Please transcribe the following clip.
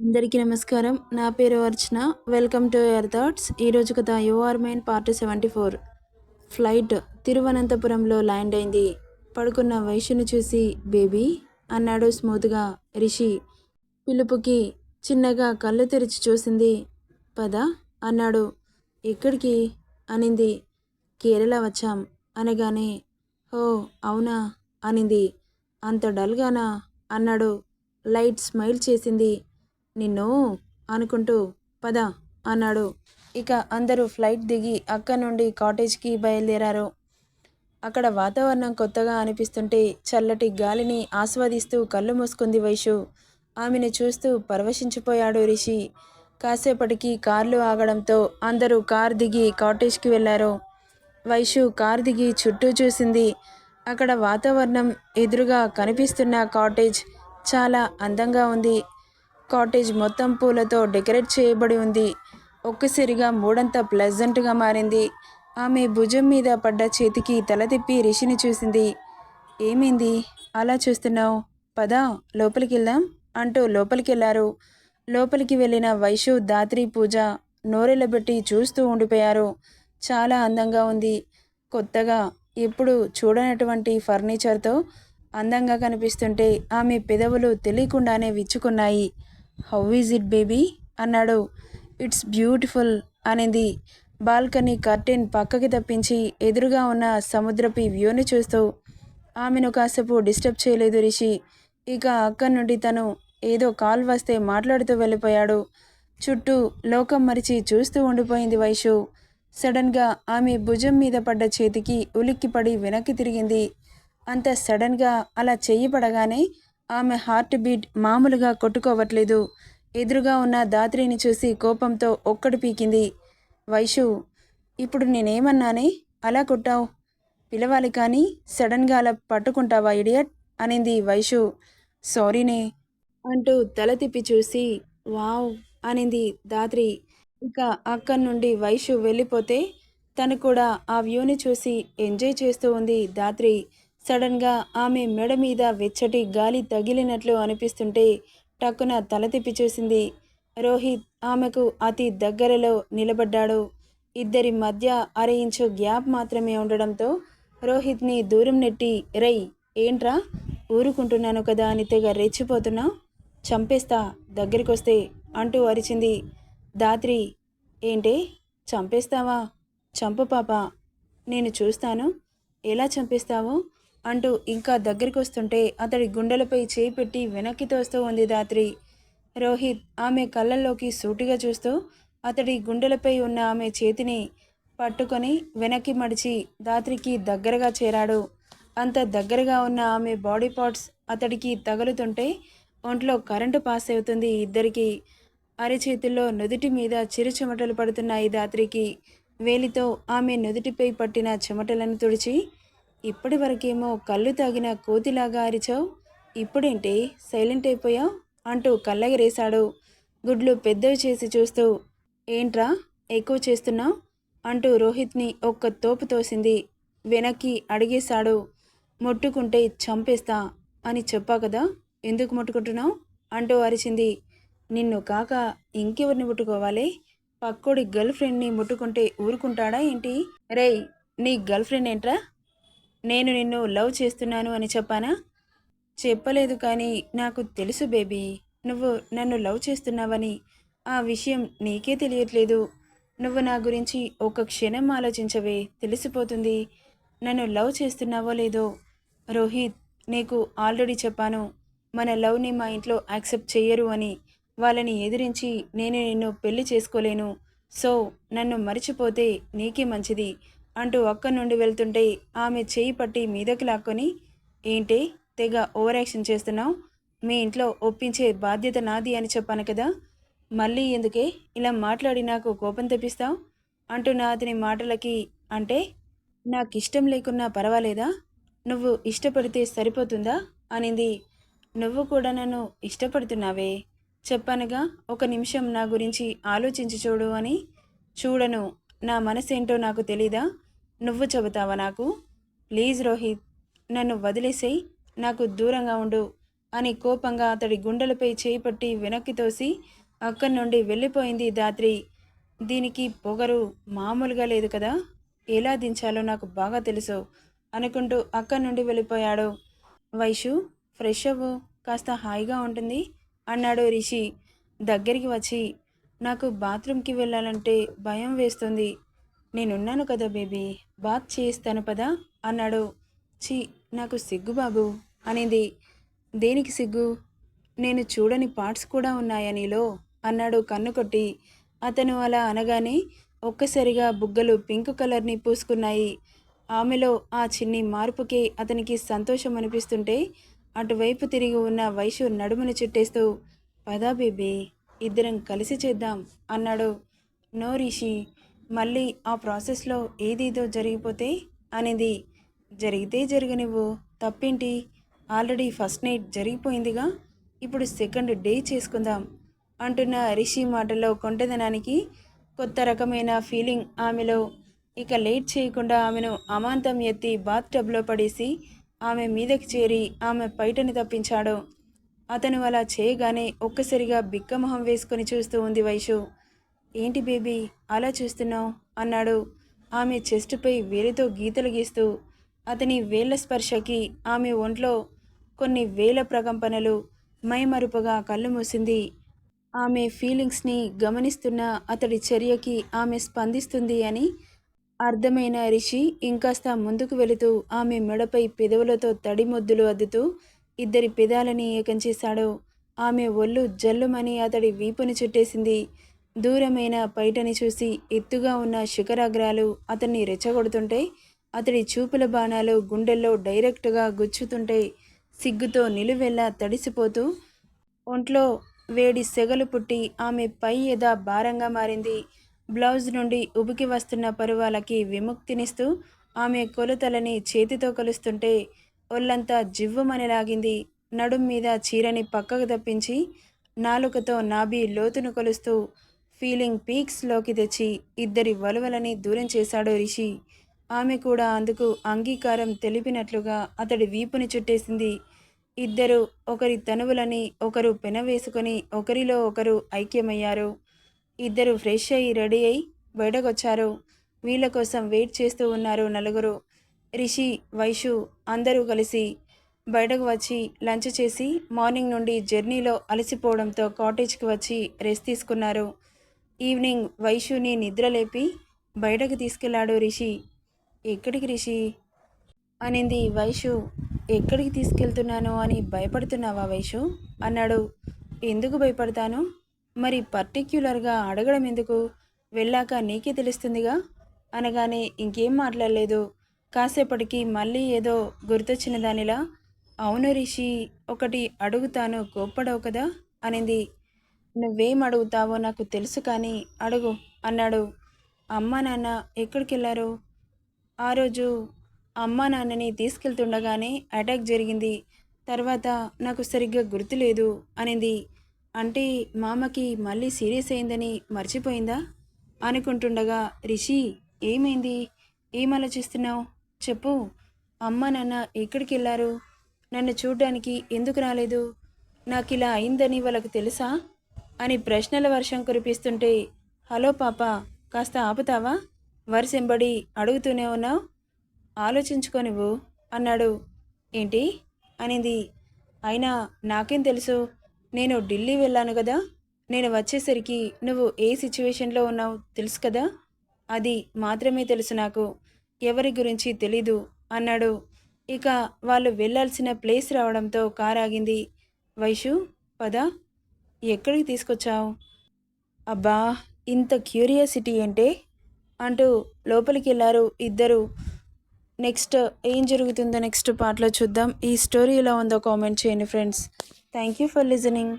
అందరికీ నమస్కారం. నా పేరు Archana. Welcome to your thoughts. ఈరోజు కథ you're mine part seventy four. Flight తిరువనంతపురంలో land అయింది. పడుకున్న వైశ్యుని చూసి బేబీ అన్నాడు స్మూత్గా రిషి. పిలుపుకి చిన్నగా కళ్ళు తెరిచి చూసింది. పద అన్నాడు. ఎక్కడికి? అనింది. కేరళ వచ్చాం అనగానే ఓ అవునా అనింది. అంత డల్గానా? అన్నాడు. లైట్ స్మైల్ చేసింది. నిన్ను అనుకుంటూ పద అన్నాడు. ఇక అందరూ ఫ్లైట్ దిగి అక్క నుండి కాటేజ్కి బయలుదేరారు. అక్కడ వాతావరణం కొత్తగా అనిపిస్తుంటే చల్లటి గాలిని ఆస్వాదిస్తూ కళ్ళు మూసుకుంది వైషు. ఆమెను చూస్తూ పరవశించిపోయాడు రిషి. కాసేపటికి కార్లు ఆగడంతో అందరూ కార్ దిగి కాటేజ్కి వెళ్ళారు వైషు కార్ దిగి చుట్టూ చూసింది. అక్కడ వాతావరణం ఎదురుగా కనిపిస్తున్న కాటేజ్ చాలా అందంగా ఉంది. కాటేజ్ మొత్తం పూలతో డెకరేట్ చేయబడి ఉంది. ఒక్కసారిగా మూడంత ప్లెజెంట్గా మారింది. ఆమె భుజం మీద పడ్డ చేతికి తల తిప్పి రిషిని చూసింది. ఏమైంది? అలా చూస్తున్నావు? పద లోపలికి వెళ్దాం అంటూ లోపలికి వెళ్ళారు లోపలికి వెళ్ళిన వైషు దాత్రి పూజ నోరెళ్ళబెట్టి చూస్తూ ఉండిపోయారు. చాలా అందంగా ఉంది. కొత్తగా ఎప్పుడు చూడనటువంటి ఫర్నిచర్తో అందంగా కనిపిస్తుంటే ఆమె పెదవులు తెలియకుండానే విచ్చుకున్నాయి. హౌ ఈజ్ ఇట్ బేబీ అన్నాడు. ఇట్స్ బ్యూటిఫుల్ అనింది. బాల్కనీ కర్టెన్ పక్కకి తప్పించి ఎదురుగా ఉన్న సముద్రపి వ్యూని చూస్తూ ఆమెను కాసేపు డిస్టర్బ్ చేయలేదు రిషి. ఇక అక్కడి నుండి తను ఏదో కాల్ వస్తే మాట్లాడుతూ వెళ్ళిపోయాడు. చుట్టూ లోకం మరిచి చూస్తూ ఉండిపోయింది వైషు. సడన్గా ఆమె భుజం మీద పడ్డ చేతికి ఉలిక్కిపడి వెనక్కి తిరిగింది. అంత సడన్గా అలా చెయ్యి పడగానే ఆమె హార్ట్ బీట్ మామూలుగా కొట్టుకోవట్లేదు. ఎదురుగా ఉన్న దాత్రిని చూసి కోపంతో ఒక్కడు పీకింది. వైషు ఇప్పుడు నేనేమన్నానే? అలా కొట్టావు? పిలవాలి కానీ సడన్గా అలా పట్టుకుంటావా ఇడియట్? అనింది వైషు. సారీనే అంటూ తల తిప్పి చూసి వావ్ అనింది దాత్రి. ఇక అక్కడి నుండి వైషు వెళ్ళిపోతే తను కూడా ఆ వ్యూని చూసి ఎంజాయ్ చేస్తూ ఉంది దాత్రి. సడన్గా ఆమె మెడ మీద వెచ్చటి గాలి తగిలినట్లు అనిపిస్తుంటే టక్కున తల తిప్పి చూసింది. రోహిత్ ఆమెకు అతి దగ్గరలో నిలబడ్డాడు. ఇద్దరి మధ్య అర ఇంచు గ్యాప్ మాత్రమే ఉండడంతో రోహిత్ని దూరం నెట్టి రై ఏంట్రా? ఊరుకుంటున్నాను కదా అని తెగ రెచ్చిపోతున్నా? చంపేస్తా దగ్గరికొస్తే అంటూ అరిచింది. దాత్రి ఏంటే? చంపేస్తావా? చంపు పాప నేను చూస్తాను. ఎలా చంపేస్తావో? అంటూ ఇంకా దగ్గరికి వస్తుంటే అతడి గుండెలపై చేయి పెట్టి వెనక్కి తోస్తూ ఉంది దాత్రి రోహిత్ ఆమె కళ్ళల్లోకి సూటిగా చూస్తూ అతడి గుండెలపై ఉన్న ఆమె చేతిని పట్టుకొని వెనక్కి మడిచి దాత్రికి దగ్గరగా చేరాడు. అంత దగ్గరగా ఉన్న ఆమె బాడీ పార్ట్స్ అతడికి తగులుతుంటే ఒంట్లో కరెంటు పాస్ అవుతుంది ఇద్దరికి. అరిచేతుల్లో నుదుటి మీద చిరు చెమటలు పడుతున్నాయి దాత్రికి వేలితో ఆమె నుదుటిపై పట్టిన చెమటలను తుడిచి ఇప్పటి వరకేమో కళ్ళు తాగిన కోతిలాగా అరిచావు. ఇప్పుడేంటి? సైలెంట్ అయిపోయావు? అంటూ కళ్ళగరేశాడు. గుడ్లు పెద్దవి చేసి చూస్తూ ఏంట్రా? ఎక్కువ చేస్తున్నావు? అంటూ రోహిత్ని ఒక్క తోపు తోసింది. వెనక్కి అడిగేశాడు. ముట్టుకుంటే చంపేస్తా అని చెప్పా కదా? ఎందుకు ముట్టుకుంటున్నావు? అంటూ అరిచింది. నిన్ను కాక ఇంకెవరిని ముట్టుకోవాలి? పక్కోడి గర్ల్ ఫ్రెండ్ని ముట్టుకుంటే ఊరుకుంటాడా ఏంటి? రేయ్ నీ గర్ల్ ఫ్రెండ్ ఏంట్రా? నేను నిన్ను లవ్ చేస్తున్నాను అని చెప్పానా? చెప్పలేదు కానీ నాకు తెలుసు బేబీ నువ్వు నన్ను లవ్ చేస్తున్నావని. ఆ విషయం నీకే తెలియట్లేదు. నువ్వు నా గురించి ఒక క్షణం ఆలోచించవే తెలిసిపోతుంది. నన్ను లవ్ చేస్తున్నావో లేదో రోహిత్ నీకు ఆల్రెడీ చెప్పాను. మన లవ్ని మా ఇంట్లో యాక్సెప్ట్ చేయరు అని. వాళ్ళని ఎదిరించి నేను నిన్ను పెళ్ళి చేసుకోలేను. సో నన్ను మర్చిపోతే నీకే మంచిది. అంటూ ఒక్క నుండి వెళ్తుంటే ఆమె చేయి పట్టి మీదకి లాక్కొని ఏంటి తెగ ఓవర్ యాక్షన్ చేస్తున్నావు? మీ ఇంట్లో ఒప్పించే బాధ్యత నాది అని చెప్పాను కదా. మళ్ళీ ఎందుకే ఇలా మాట్లాడి నాకు కోపం తెప్పిస్తావు? అంటున్న అతని మాటలకి అంటే నాకు ఇష్టం లేకున్నా పర్వాలేదా? నువ్వు ఇష్టపడితే సరిపోతుందా? అనింది. నువ్వు కూడా నన్ను ఇష్టపడుతున్నావే. చెప్పానుగా ఒక నిమిషం నా గురించి ఆలోచించి చూడు అని. చూడను నా మనసేంటో నాకు తెలీదా? నువ్వు చెబుతావా నాకు? ప్లీజ్ రోహిత్ నన్ను వదిలేసేయి నాకు దూరంగా ఉండు అని కోపంగా అతడి గుండెలపై చేయి పట్టి వెనక్కి తోసి అక్కడి నుండి వెళ్ళిపోయింది దాత్రి దీనికి పొగరు మామూలుగా లేదు కదా? ఎలా దించాలో నాకు బాగా తెలుసు అనుకుంటూ అక్కడి నుండి వెళ్ళిపోయాడు. వైషు ఫ్రెష్ అవ్వు కాస్త హాయిగా ఉంటుంది అన్నాడు రిషి. దగ్గరికి వచ్చి నాకు బాత్రూమ్కి వెళ్ళాలంటే భయం వేస్తుంది. నేనున్నాను కదా బేబీ బాత్ చేయిస్తాను పదా? అన్నాడు. ఛీ నాకు సిగ్గు బాబు అనేది. దేనికి సిగ్గు? నేను చూడని పార్ట్స్ కూడా ఉన్నాయా నీలో? అన్నాడు కన్ను కొట్టి. అతను అలా అనగానే ఒక్కసారిగా బుగ్గలు పింక్ కలర్ని పూసుకున్నాయి. ఆమెలో ఆ చిన్ని మార్పుకి అతనికి సంతోషం అనిపిస్తుంటే అటువైపు తిరిగి ఉన్న వైషు నడుమును చుట్టేస్తూ పదా బేబీ ఇద్దరం కలిసి చేద్దాం అన్నాడు. నో రిషి మళ్ళీ ఆ ప్రాసెస్లో ఏదేదో జరిగిపోతే? అనేది. జరిగితే జరగనివ్వు. తప్పేంటి? ఆల్రెడీ ఫస్ట్ నైట్ జరిగిపోయిందిగా. ఇప్పుడు సెకండ్ డే చేసుకుందాం అంటున్న రిషి మాటల్లో కొంటదనానికి కొత్త రకమైన ఫీలింగ్ ఆమెలో. ఇక లేట్ చేయకుండా ఆమెను అమాంతం ఎత్తి బాత్ టబ్లో పడేసి ఆమె మీదకి చేరి ఆమె పైటని తప్పించాడు. అతను అలా చేయగానే ఒక్కసారిగా బిక్కమొహం వేసుకొని చూస్తూ ఉంది వైషు. ఏంటి బేబీ అలా చూస్తున్నావు? అన్నాడు. ఆమె చెస్టుపై వేలితో గీతలు గీస్తూ అతని వేళ్ళ స్పర్శకి ఆమె ఒంట్లో కొన్ని వేల ప్రకంపనలు మైమరుపుగా కళ్ళు మూసింది. ఆమె ఫీలింగ్స్ని గమనిస్తున్న అతడి చర్యకి ఆమె స్పందిస్తుంది అని అర్థమైన రిషి ఇంకాస్త ముందుకు వెళుతూ ఆమె మెడపై పెదవులతో తడి మొద్దులు అద్దుతూ ఇద్దరి పెదాలని ఏకం చేశాడు. ఆమె ఒళ్ళు జల్లుమని అతడి వీపుని చుట్టేసింది. దూరమైన పైటని చూసి ఎత్తుగా ఉన్న శిఖరాగ్రాలు అతన్ని రెచ్చగొడుతుంటే అతడి చూపుల బాణాలు గుండెల్లో డైరెక్ట్గా గుచ్చుతుంటే సిగ్గుతో నిలువెల్లా తడిసిపోతూ ఒంట్లో వేడి సెగలు పుట్టి ఆమె పై ఎద భారంగా మారింది. బ్లౌజ్ నుండి ఉబికి వస్తున్న పరువాలకి విముక్తినిస్తూ ఆమె కొలతలని చేతితో కలుస్తుంటే ఒళ్ళంతా జివ్వమని లాగింది నడుం మీద చీరని పక్కకు తప్పించి నాలుకతో నాభి లోతును కొలుస్తూ ఫీలింగ్ పీక్స్లోకి తెచ్చి ఇద్దరి వలువలని దూరం చేశాడు రిషి. ఆమె కూడా అందుకు అంగీకారం తెలిపినట్లుగా అతడి వీపుని చుట్టేసింది. ఇద్దరు ఒకరి తనువులని ఒకరు పెనవేసుకొని ఒకరిలో ఒకరు ఐక్యమయ్యారు. ఇద్దరు ఫ్రెష్ అయ్యి రెడీ అయి బయటకొచ్చారు. వీళ్ళ కోసం వెయిట్ చేస్తూ ఉన్నారు నలుగురు. రిషి వైషు అందరూ కలిసి బయటకు వచ్చి లంచ్ చేసి మార్నింగ్ నుండి జర్నీలో అలసిపోవడంతో కాటేజ్కి వచ్చి రెస్ట్ తీసుకున్నారు. ఈవినింగ్ వైషుని నిద్రలేపి బయటకు తీసుకెళ్ళాడు రిషి. ఎక్కడికి రిషి? అనింది వైషు. ఎక్కడికి తీసుకెళ్తున్నాను అని భయపడుతున్నావా వైషు? అన్నాడు. ఎందుకు భయపడతాను? మరి పర్టిక్యులర్గా అడగడం ఎందుకు? వెళ్ళాక నీకే తెలుస్తుందిగా? అనగానే ఇంకేం మాట్లాడలేదు. కాసేపటికి మళ్ళీ ఏదో గుర్తొచ్చిన దానిలా అవును రిషి ఒకటి అడుగుతాను గొప్పడవు కదా? అనింది. నువ్వేం అడుగుతావో నాకు తెలుసు కానీ అడుగు అన్నాడు. అమ్మ నాన్న ఎక్కడికి వెళ్ళారు ఆ రోజు అమ్మ నాన్నని తీసుకెళ్తుండగానే అటాక్ జరిగింది. తర్వాత నాకు సరిగ్గా గుర్తులేదు అనింది. అంటే మామకి మళ్ళీ సీరియస్ అయిందని మర్చిపోయిందా? అనుకుంటుండగా రిషి ఏమైంది? ఏం ఆలోచిస్తున్నావు? చెప్పు. అమ్మ నాన్న ఎక్కడికి వెళ్ళారు? నన్ను చూడ్డానికి ఎందుకు రాలేదు? నాకు ఇలా అయిందని వాళ్ళకు తెలుసా? అని ప్రశ్నల వర్షం కురిపిస్తుంటే హలో పాప కాస్త ఆపుతావా? వరుసెంబడి అడుగుతూనే ఉన్నావు? ఆలోచించుకో నువ్వు అన్నాడు. ఏంటి? అనింది. అయినా నాకేం తెలుసు? నేను ఢిల్లీ వెళ్ళాను కదా? నేను వచ్చేసరికి నువ్వు ఏ సిచ్యువేషన్లో ఉన్నావు తెలుసు కదా? అది మాత్రమే తెలుసు నాకు. ఎవరి గురించి తెలీదు అన్నాడు. ఇక వాళ్ళు వెళ్ళాల్సిన ప్లేస్ రావడంతో కార్ ఆగింది. వైషు పద ఎక్కడికి తీసుకొచ్చావు? అబ్బా ఇంత క్యూరియాసిటీ ఏంటే అంటూ లోపలికి వెళ్ళారు ఇద్దరు. నెక్స్ట్ ఏం జరుగుతుందో నెక్స్ట్ పార్ట్లో చూద్దాం. ఈ స్టోరీ ఎలా ఉందో కామెంట్ చేయండి friends. Thank you for listening.